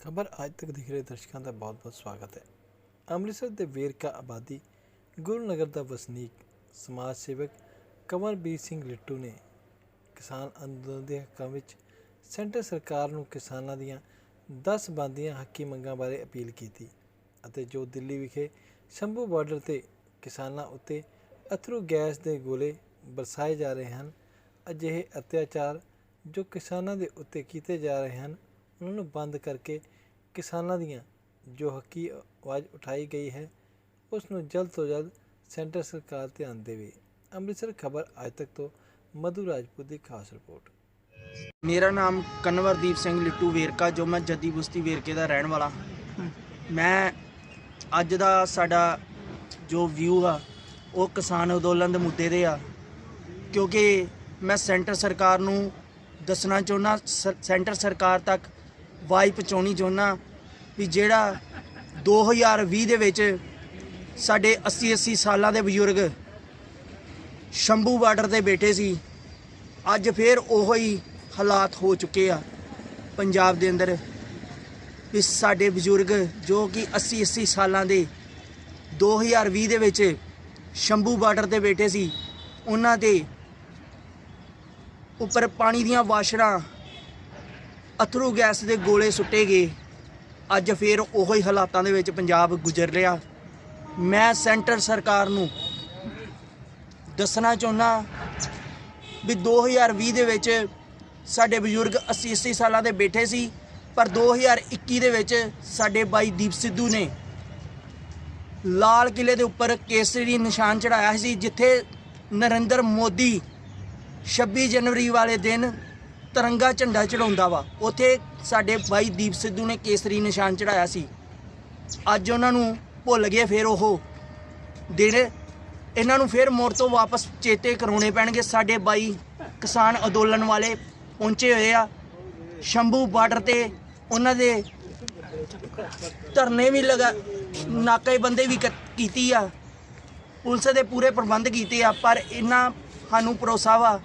ਖਬਰ ਅੱਜ ਤੱਕ ਦੇਖ ਰਹੇ ਦਰਸ਼ਕਾਂ ਦਾ ਬਹੁਤ-ਬਹੁਤ ਸਵਾਗਤ ਹੈ। ਅੰਮ੍ਰਿਤਸਰ ਦੇ ਵੇਰਕਾ ਆਬਾਦੀ ਗੁਰੂ ਨਗਰ ਦਾ ਵਸਨੀਕ ਸਮਾਜ ਸੇਵਕ ਕਮਲਬੀਰ ਸਿੰਘ ਲਿੱਟੂ ਨੇ ਕਿਸਾਨ ਅੰਦੋਲਨ ਦੇ ਹੱਕਾਂ ਵਿੱਚ ਸੈਂਟਰ ਸਰਕਾਰ ਨੂੰ ਕਿਸਾਨਾਂ ਦੀਆਂ 10 ਬੰਦੀਆਂ ਹੱਕੀ ਮੰਗਾਂ ਬਾਰੇ ਅਪੀਲ ਕੀਤੀ ਅਤੇ ਜੋ ਦਿੱਲੀ ਵਿਖੇ ਸ਼ੰਭੂ ਬਾਰਡਰ ਤੇ ਕਿਸਾਨਾਂ ਉੱਤੇ ਅਥਰੂ ਗੈਸ ਦੇ ਗੋਲੇ ਬਰਸਾਏ ਜਾ ਰਹੇ ਹਨ, ਅਜਿਹੇ ਅਤਿਆਚਾਰ ਜੋ ਕਿਸਾਨਾਂ ਦੇ ਉੱਤੇ ਕੀਤੇ ਜਾ ਰਹੇ ਹਨ ਉਹਨਾਂ ਨੂੰ ਬੰਦ ਕਰਕੇ ਕਿਸਾਨਾਂ ਦੀਆਂ ਜੋ ਹੱਕੀ ਆਵਾਜ਼ ਉਠਾਈ ਗਈ ਹੈ, ਉਸ ਨੂੰ ਜਲਦ ਤੋਂ ਜਲਦ ਸੈਂਟਰ ਸਰਕਾਰ ਧਿਆਨ ਦੇਵੇ। ਅੰਮ੍ਰਿਤਸਰ ਖਬਰ ਅੱਜ ਤੱਕ ਤੋਂ ਮਧੂ ਰਾਜਪੂਤ ਦੀ ਖਾਸ ਰਿਪੋਰਟ। ਮੇਰਾ ਨਾਮ ਕਨਵਰਦੀਪ ਸਿੰਘ ਲਿੱਟੂ ਵੇਰਕਾ, ਜੋ ਮੈਂ ਜੱਦੀ ਬੁਸਤੀ ਵੇਰਕੇ ਦਾ ਰਹਿਣ ਵਾਲਾ। ਮੈਂ ਅੱਜ ਦਾ ਸਾਡਾ ਜੋ ਵਿਊ ਆ, ਉਹ ਕਿਸਾਨ ਅੰਦੋਲਨ ਦੇ ਮੁੱਦੇ ਤੇ ਆ। ਕਿਉਂਕਿ ਮੈਂ ਸੈਂਟਰ ਸਰਕਾਰ ਨੂੰ ਦੱਸਣਾ ਚਾਹੁੰਦਾ, ਸ- ਸੈਂਟਰ ਸਰਕਾਰ ਤੱਕ ਵਾਈ ਪਹੁੰਚਾਉਣੀ ਚਾਹੁੰਦਾ ਵੀ ਜਿਹੜਾ 2020 ਦੇ ਵਿੱਚ ਸਾਡੇ 80 80 ਸਾਲਾਂ ਦੇ ਬਜ਼ੁਰਗ ਸ਼ੰਭੂ ਬਾਰਡਰ ਤੇ ਬੈਠੇ ਸੀ, ਅੱਜ ਫੇਰ ਉਹੋ ਹੀ ਹਾਲਾਤ ਹੋ ਚੁੱਕੇ ਆ ਪੰਜਾਬ ਦੇ ਅੰਦਰ ਵੀ ਸਾਡੇ ਬਜ਼ੁਰਗ ਜੋ ਕਿ 80 80 ਸਾਲਾਂ ਦੇ 2020 ਦੇ ਵਿੱਚ ਸ਼ੰਭੂ ਬਾਰਡਰ ਤੇ ਬੈਠੇ ਸੀ, ਉਹਨਾਂ 'ਤੇ ਉੱਪਰ ਪਾਣੀ ਦੀਆਂ ਵਾਸ਼ਰਾਂ ਅਥਰੂ ਗੈਸ ਦੇ ਗੋਲੇ ਸੁੱਟੇ ਗਏ। ਅੱਜ ਫੇਰ ਉਹੀ ਹਾਲਾਤਾਂ ਦੇ ਵਿੱਚ ਪੰਜਾਬ ਗੁਜ਼ਰ ਰਿਹਾ। ਮੈਂ ਸੈਂਟਰ ਸਰਕਾਰ ਨੂੰ ਦੱਸਣਾ ਚਾਹੁੰਦਾ ਵੀ 2020 ਦੇ ਵਿੱਚ ਸਾਡੇ ਬਜ਼ੁਰਗ 80 80 ਸਾਲਾਂ ਦੇ ਬੈਠੇ ਸੀ, ਪਰ 2021 ਦੇ ਵਿੱਚ ਸਾਡੇ ਬਾਈ ਦੀਪ ਸਿੱਧੂ ਨੇ ਲਾਲ ਕਿਲੇ ਦੇ ਉੱਪਰ ਕੇਸਰੀ ਨਿਸ਼ਾਨ ਚੜਾਇਆ ਸੀ, ਜਿੱਥੇ ਨਰਿੰਦਰ ਮੋਦੀ 26 ਜਨਵਰੀ ਵਾਲੇ ਦਿਨ ਤਿਰੰਗਾ ਝੰਡਾ ਚੜਾਉਂਦਾ ਵਾ। ਉੱਥੇ ਸਾਡੇ ਬਾਈ ਦੀਪ ਸਿੱਧੂ ਨੇ ਕੇਸਰੀ ਨਿਸ਼ਾਨ ਚੜਾਇਆ ਸੀ। ਅੱਜ ਉਹਨਾਂ ਨੂੰ ਭੁੱਲ ਗਏ ਫਿਰ ਉਹ। ਦਿਨ ਇਹਨਾਂ ਨੂੰ ਫਿਰ ਮੋੜ ਤੋਂ ਵਾਪਸ ਚੇਤੇ ਕਰਾਉਣੇ ਪੈਣਗੇ। ਸਾਡੇ ਬਾਈ ਕਿਸਾਨ ਅੰਦੋਲਨ ਵਾਲੇ ਪਹੁੰਚੇ ਹੋਏ ਆ। ਸ਼ੰਭੂ ਬਾਰਡਰ ਤੇ ਉਹਨਾਂ ਦੇ ਧਰਨੇ ਵੀ ਲਗਾ, ਨਾਕੇਬੰਦੀ ਵੀ ਕ- ਕੀਤੀ ਆ। ਪੁਲਿਸ ਦੇ ਪੂਰੇ ਪ੍ਰਬੰਧ ਕੀਤੇ ਆ, ਪਰ ਇਹਨਾਂ ਸਾਨੂੰ ਭਰੋਸਾ ਵਾ।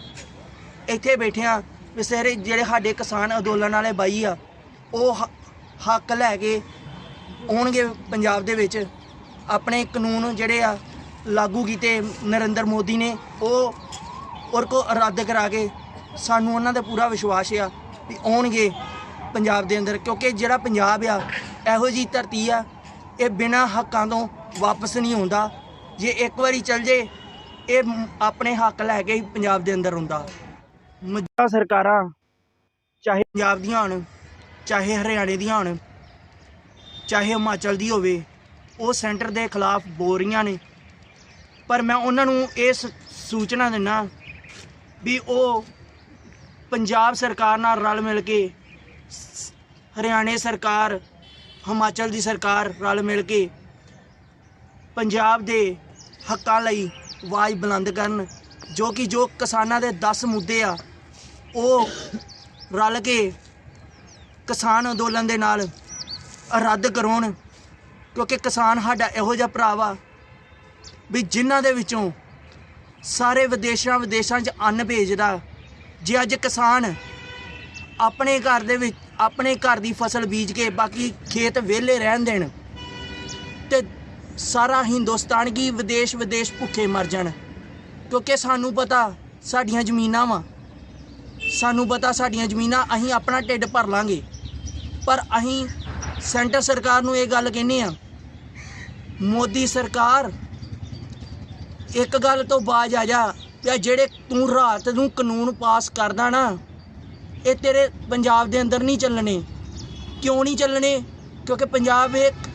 ਇੱਥੇ ਬੈਠਿਆਂ ਵਿਸੇਰੇ ਜਿਹੜੇ ਸਾਡੇ ਕਿਸਾਨ ਅੰਦੋਲਨ ਵਾਲੇ ਬਾਈ ਆ, ਉਹ ਹ- ਹੱਕ ਲੈ ਕੇ ਆਉਣਗੇ ਪੰਜਾਬ ਦੇ ਵਿੱਚ। ਆਪਣੇ ਕਾਨੂੰਨ ਜਿਹੜੇ ਆ, ਲਾਗੂ ਕੀਤੇ ਨਰਿੰਦਰ ਮੋਦੀ ਨੇ, ਉਹ ਔਰ ਕੋ ਰੱਦ ਕਰਾ ਕੇ ਸਾਨੂੰ ਉਹਨਾਂ ਦਾ ਪੂਰਾ ਵਿਸ਼ਵਾਸ ਆ ਵੀ ਆਉਣਗੇ ਪੰਜਾਬ ਦੇ ਅੰਦਰ, ਕਿਉਂਕਿ ਜਿਹੜਾ ਪੰਜਾਬ ਆ, ਇਹੋ ਜੀ ਧਰਤੀ ਆ, ਇਹ ਬਿਨਾਂ ਹੱਕਾਂ ਤੋਂ ਵਾਪਸ ਨਹੀਂ ਆਉਂਦਾ। ਜੇ ਇੱਕ ਵਾਰੀ ਚੱਲ ਜੇ, ਇਹ ਆਪਣੇ ਹੱਕ ਲੈ ਕੇ ਪੰਜਾਬ ਦੇ ਅੰਦਰ ਹੁੰਦਾ। ਮੌਜੂਦਾ ਸਰਕਾਰਾਂ, ਚਾਹੇ ਪੰਜਾਬ ਦੀਆਂ ਹੋਣ, ਚਾਹੇ ਹਰਿਆਣੇ ਦੀਆਂ ਹੋਣ, ਚਾਹੇ ਹਿਮਾਚਲ ਦੀ ਹੋਵੇ, ਉਹ ਸੈਂਟਰ ਦੇ ਖਿਲਾਫ ਬੋਲ ਰਹੀਆਂ ਨੇ। ਪਰ ਮੈਂ ਉਹਨਾਂ ਨੂੰ ਇਹ ਸ- ਸੂਚਨਾ ਦਿੰਨਾ ਵੀ ਉਹ ਪੰਜਾਬ ਸਰਕਾਰ ਨਾਲ ਰਲ ਮਿਲ ਕੇ ਹਰਿਆਣੇ ਸਰਕਾਰ, ਹਿਮਾਚਲ ਦੀ ਸਰਕਾਰ ਰਲ ਮਿਲ ਕੇ ਪੰਜਾਬ ਦੇ ਹੱਕਾਂ ਲਈ ਆਵਾਜ਼ ਬੁਲੰਦ ਕਰਨ, ਜੋ ਕਿ ਜੋ ਕਿਸਾਨਾਂ ਦੇ 10 ਮੁੱਦੇ ਆ ਉਹ ਰਲ ਕੇ ਕਿਸਾਨ ਅੰਦੋਲਨ ਦੇ ਨਾਲ ਰੱਦ ਕਰਾਉਣ, ਕਿਉਂਕਿ ਕਿਸਾਨ ਸਾਡਾ ਇਹੋ ਜਿਹਾ ਭਰਾ ਵਾ ਵੀ ਜਿਨ੍ਹਾਂ ਦੇ ਵਿੱਚੋਂ ਸਾਰੇ ਵਿਦੇਸ਼ਾਂ ਵਿਦੇਸ਼ਾਂ 'ਚ ਅੰਨ ਭੇਜਦਾ। ਜੇ ਅੱਜ ਕਿਸਾਨ ਆਪਣੇ ਘਰ ਦੇ ਵਿੱਚ, ਆਪਣੇ ਘਰ ਦੀ ਫਸਲ ਬੀਜ ਕੇ ਬਾਕੀ ਖੇਤ ਵਿਹਲੇ ਰਹਿਣ ਦੇਣ ਤੇ ਸਾਰਾ ਹਿੰਦੁਸਤਾਨ ਕੀ ਵਿਦੇਸ਼ ਵਿਦੇਸ਼ ਭੁੱਖੇ ਮਰ ਜਾਣ, ਕਿਉਂਕਿ ਸਾਨੂੰ ਪਤਾ ਸਾਡੀਆਂ ਜ਼ਮੀਨਾਂ ਵਾ। ਸਾਨੂੰ ਪਤਾ ਸਾਡੀਆਂ ਜ਼ਮੀਨਾਂ ਅਸੀਂ ਆਪਣਾ ਢਿੱਡ ਭਰ ਲਾਂਗੇ। ਪਰ ਅਸੀਂ ਸੈਂਟਰ ਸਰਕਾਰ ਨੂੰ ਇਹ ਗੱਲ ਕਹਿੰਦੇ ਆ ਮੋਦੀ ਸਰਕਾਰ ਇੱਕ ਗੱਲ ਤੋਂ ਬਾਜ ਆ ਜਾ ਵੀ ਜਿਹੜੇ ਤੂੰ ਰਾਤ ਨੂੰ ਕਾਨੂੰਨ ਪਾਸ ਕਰਦਾ ਨਾ, ਇਹ ਤੇਰੇ ਪੰਜਾਬ ਦੇ ਅੰਦਰ ਨਹੀਂ ਚੱਲਣੇ। ਕਿਉਂ ਨਹੀਂ ਚੱਲਣੇ? ਕਿਉਂਕਿ ਪੰਜਾਬ ਇੱਕ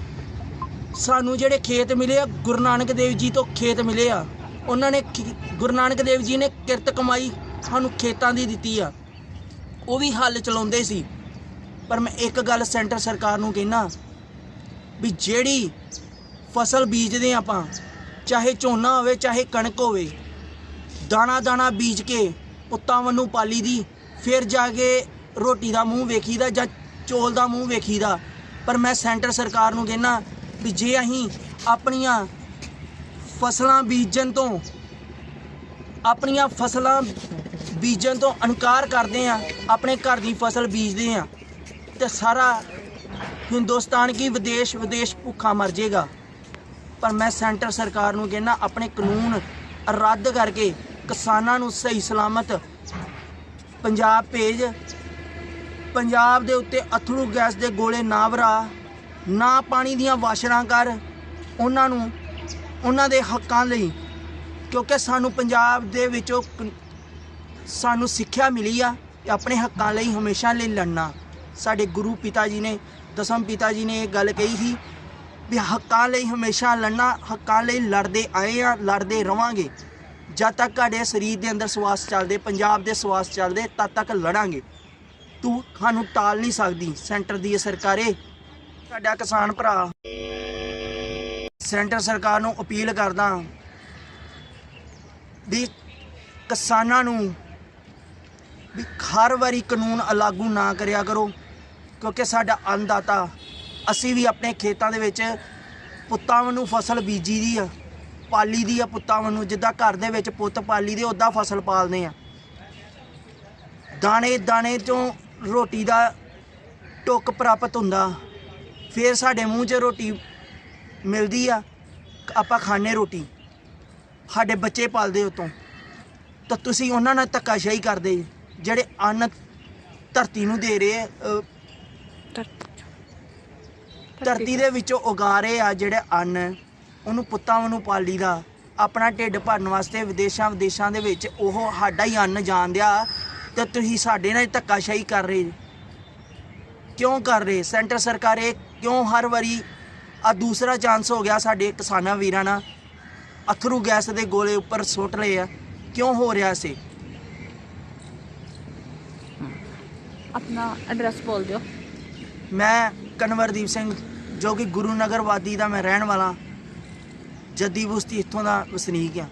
ਸਾਨੂੰ ਜਿਹੜੇ ਖੇਤ ਮਿਲੇ ਆ, ਗੁਰੂ ਨਾਨਕ ਦੇਵ ਜੀ ਤੋਂ ਖੇਤ ਮਿਲੇ ਆ। ਉਹਨਾਂ ਨੇ ਗੁਰੂ ਨਾਨਕ ਦੇਵ ਜੀ ਨੇ ਕਿਰਤ ਕਮਾਈ ਸਾਨੂੰ ਖੇਤਾਂ ਦੀ ਦਿੱਤੀ ਆ। ਉਹ ਵੀ ਹੱਲ ਚਲਾਉਂਦੇ ਸੀ। ਪਰ ਮੈਂ ਇੱਕ ਗੱਲ ਸੈਂਟਰ ਸਰਕਾਰ ਨੂੰ ਕਹਿਣਾ ਵੀ ਜਿਹੜੀ ਫਸਲ ਬੀਜਦੇ ਹਾਂ ਆਪਾਂ, ਚਾਹੇ ਝੋਨਾ ਹੋਵੇ, ਚਾਹੇ ਕਣਕ ਹੋਵੇ ਦਾਣਾ ਦਾਣਾ ਬੀਜ ਕੇ ਪੁੱਤਾਂ ਵੱਲੋਂ ਪਾਲੀ ਦੀ, ਫਿਰ ਜਾ ਕੇ ਰੋਟੀ ਦਾ ਮੂੰਹ ਵੇਖੀਦਾ ਜਾਂ ਚੋਲ ਦਾ ਮੂੰਹ ਵੇਖੀਦਾ। ਪਰ ਮੈਂ ਸੈਂਟਰ ਸਰਕਾਰ ਨੂੰ ਕਹਿਣਾ ਵੀ ਜੇ ਅਸੀਂ ਆਪਣੀਆਂ ਫਸਲਾਂ ਬੀਜਣ ਤੋਂ, ਆਪਣੀਆਂ ਫਸਲਾਂ ਬੀਜਣ ਤੋਂ ਇਨਕਾਰ ਕਰਦੇ ਆ ਆਪਣੇ ਘਰ ਦੀ ਫਸਲ ਬੀਜਦੇ ਆ ਤੇ ਸਾਰਾ ਹਿੰਦੁਸਤਾਨ ਕੀ ਵਿਦੇਸ਼ ਵਿਦੇਸ਼ ਭੁੱਖਾ ਮਰ ਜਾਏਗਾ। ਪਰ ਮੈਂ ਸੈਂਟਰ ਸਰਕਾਰ ਨੂੰ ਕਹਿੰਦਾ, ਆਪਣੇ ਕਾਨੂੰਨ ਰੱਦ ਕਰਕੇ ਕਿਸਾਨਾਂ ਨੂੰ ਸਹੀ ਸਲਾਮਤ ਪੰਜਾਬ ਭੇਜ। ਪੰਜਾਬ ਦੇ ਉੱਤੇ ਅਥਰੂ ਗੈਸ ਦੇ ਗੋਲੇ ਨਾ ਵਰਾ, ਨਾ ਪਾਣੀ ਦੀਆਂ ਵਾਸ਼ਰਾਂ ਕਰ। ਉਹਨਾਂ ਨੂੰ, ਉਹਨਾਂ ਦੇ ਹੱਕਾਂ ਲਈ, ਕਿਉਂਕਿ ਸਾਨੂੰ ਪੰਜਾਬ ਦੇ ਵਿੱਚੋਂ ਸਾਨੂੰ ਸਿੱਖਿਆ ਮਿਲੀ ਆ ਕਿ ਆਪਣੇ ਹੱਕਾਂ ਲਈ ਹਮੇਸ਼ਾ ਲਈ ਲੜਨਾ। ਸਾਡੇ ਗੁਰੂ ਪਿਤਾ ਜੀ ਨੇ, ਦਸਮ ਪਿਤਾ ਜੀ ਨੇ ਇਹ ਗੱਲ ਕਹੀ ਸੀ ਵੀ ਹੱਕਾਂ ਲਈ ਹਮੇਸ਼ਾ ਲੜਨਾ, ਹੱਕਾਂ ਲਈ ਲੜਦੇ ਆਏ ਆ, ਲੜਦੇ ਰਵਾਂਗੇ। ਜਦ ਤੱਕ ਸਾਡੇ ਸਰੀਰ ਦੇ ਅੰਦਰ ਸਵਾਸ ਚੱਲਦੇ, ਪੰਜਾਬ ਦੇ ਸਵਾਸ ਚੱਲਦੇ, ਤਦ ਤੱਕ ਲੜਾਂਗੇ। ਤੂੰ ਸਾਨੂੰ ਟਾਲ ਨਹੀਂ ਸਕਦੀ, ਸੈਂਟਰ ਦੀ ਸਰਕਾਰੇ ਸਾਡਾ ਕਿਸਾਨ ਭਰਾ, ਸੈਂਟਰ ਸਰਕਾਰ ਨੂੰ ਅਪੀਲ ਕਰਦਾ ਵੀ ਕਿਸਾਨਾਂ ਨੂੰ ਵੀ ਹਰ ਵਾਰੀ ਕਾਨੂੰਨ ਲਾਗੂ ਨਾ ਕਰਿਆ ਕਰੋ, ਕਿਉਂਕਿ ਸਾਡਾ ਅੰਨਦਾਤਾ, ਅਸੀਂ ਵੀ ਆਪਣੇ ਖੇਤਾਂ ਦੇ ਵਿੱਚ ਪੁੱਤਾਂ ਨੂੰ ਫਸਲ ਬੀਜੀ ਦੀ ਆ, ਪਾਲੀ ਦੀ ਆ ਪੁੱਤਾਂ ਨੂੰ ਜਿੱਦਾਂ ਘਰ ਦੇ ਵਿੱਚ ਪੁੱਤ ਪਾਲੀ ਦੇ ਉਦਾਂ ਫਸਲ ਪਾਲਦੇ ਆ ਦਾਣੇ ਦਾਣੇ ਚੋਂ ਰੋਟੀ ਦਾ ਟੁੱਕ ਪ੍ਰਾਪਤ ਹੁੰਦਾ, ਫਿਰ ਸਾਡੇ ਮੂੰਹ 'ਚ ਰੋਟੀ ਮਿਲਦੀ ਆ, ਆਪਾਂ ਖਾਣੇ ਰੋਟੀ, ਸਾਡੇ ਬੱਚੇ ਪਾਲਦੇ ਉਤੋਂ ਤਾਂ ਤੁਸੀਂ ਉਹਨਾਂ ਨਾਲ ਧੱਕਾਸ਼ਾਹੀ ਕਰਦੇ ਜੀ। ਜਿਹੜੇ ਅੰਨ ਧਰਤੀ ਨੂੰ ਦੇ ਰਹੇ ਆ, ਧਰਤੀ ਦੇ ਵਿੱਚੋਂ ਉਗਾ ਰਹੇ ਆ ਜਿਹੜੇ ਅੰਨ ਉਹਨੂੰ ਪੁੱਤਾਂ ਨੂੰ ਪਾਲੀ ਦਾ ਆਪਣਾ ਢਿੱਡ ਭਰਨ ਵਾਸਤੇ ਵਿਦੇਸ਼ਾਂ ਵਿਦੇਸ਼ਾਂ ਦੇ ਵਿੱਚ ਉਹ ਸਾਡਾ ਹੀ ਅੰਨ ਜਾਣਦਿਆ ਤੇ ਤੁਸੀਂ ਸਾਡੇ ਨਾਲ ਧੱਕਾਸ਼ਾਹੀ ਕਰ ਰਹੇ। ਜੀ। ਕਿਉਂ ਕਰ ਰਹੇ? ਸੈਂਟਰ ਸਰਕਾਰ ਇਹ ਕਿਉਂ ਹਰ ਵਾਰੀ ਆ ਦੂਸਰਾ ਚਾਂਸ ਹੋ ਗਿਆ ਸਾਡੇ ਕਿਸਾਨਾਂ ਵੀਰਾਂ ਨਾਲ? ਅਥਰੂ ਗੈਸ ਦੇ ਗੋਲੇ ਉੱਪਰ ਸੁੱਟ ਰਹੇ ਆ। ਕਿਉਂ ਹੋ ਰਿਹਾ ਸੀ? ਆਪਣਾ ਐਡਰੈਸ ਬੋਲ ਦਿਓ। ਮੈਂ ਕਨਵਰਦੀਪ ਸਿੰਘ, ਜੋ ਕਿ ਗੁਰੂ ਨਗਰ ਵਾਦੀ ਦਾ ਮੈਂ ਰਹਿਣ ਵਾਲਾ। ਜੱਦੀ ਬੁਸਤੀ ਇੱਥੋਂ ਦਾ ਵਸਨੀਕ ਆ